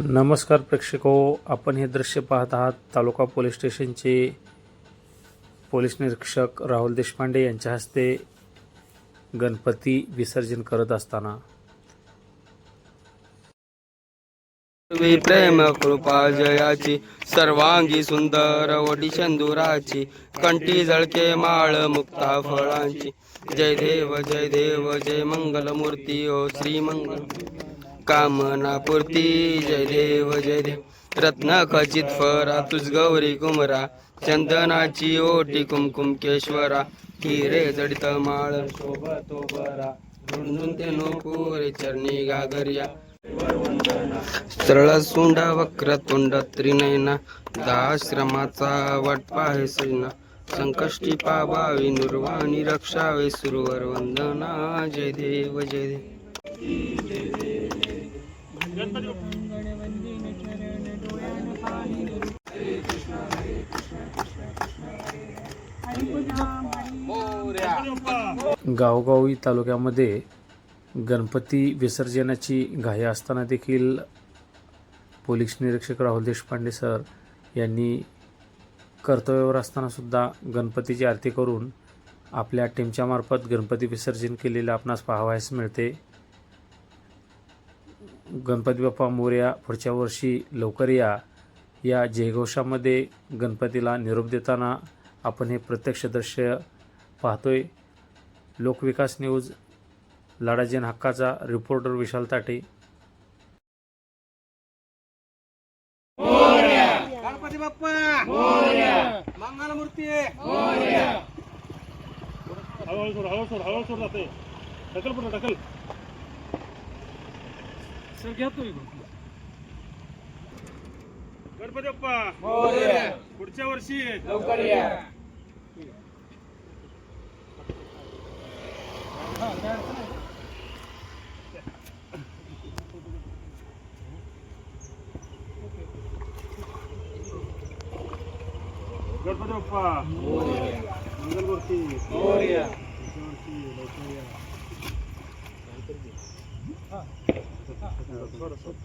नमस्कार प्रेक्षको आपण हे दृश्य पाहत आहात तालुका पोलीस स्टेशनचे पोलीस निरीक्षक राहुल देशपांडे यांच्या हस्ते गणपती विसर्जन करत असताना. प्रेम कृपा जयाची सर्वांगी सुंदर वडी शंदुराची कंठी जळके माळ मुक्ता फळांची. जय देव जय देव जय मंगल मूर्ती ओ श्री मंगल कामना पूर्ती जय देव जय देव. रत्न खचित फरा तुझ गौरी कुमरा चंदनाची ओटी कुमकुम केश्वरा. हिरे जडित माळ शोभतो बरा. ते नोपुरे चरणी गागरिया सरळ सुंडा वक्र तोंड त्रिनयना. दाश्रमाचा वाटपा आहे सजना संकष्टी पावावी निर्वाणी रक्षावे सुरवर वंदना. जय देव जय देव. गावगावी तालुक्यामध्ये गणपती विसर्जनाची घाई असताना देखील पोलीस निरीक्षक राहुल देशपांडे सर यांनी कर्तव्यावर असतानासुद्धा गणपतीची आरती करून आपल्या टीमच्या मार्फत गणपती विसर्जन केलेलं आपणास पाहावयास मिळते. गणपती बाप्पा मोर्या पुढच्या वर्षी लवकर या. या जयघोषामध्ये गणपतीला निरोप देताना आपण हे प्रत्यक्ष दृश्य पाहतोय. लोकविकास न्यूज लाडाजन हक्काचा रिपोर्टर विशाल ताटे. गणपती बाप्पा! मंगलमूर्ती! हळूहळू सोड हळूहळू सोड हळूहळू सोड जाते ढकल पुढे ढकल. सर घ्या तुम्ही गणपती बाप्पा पुढच्या वर्षी. गणपती बाप्पा मंगलमूर्ती. पुढच्या वर्षी लवकर या. सोड, सोड.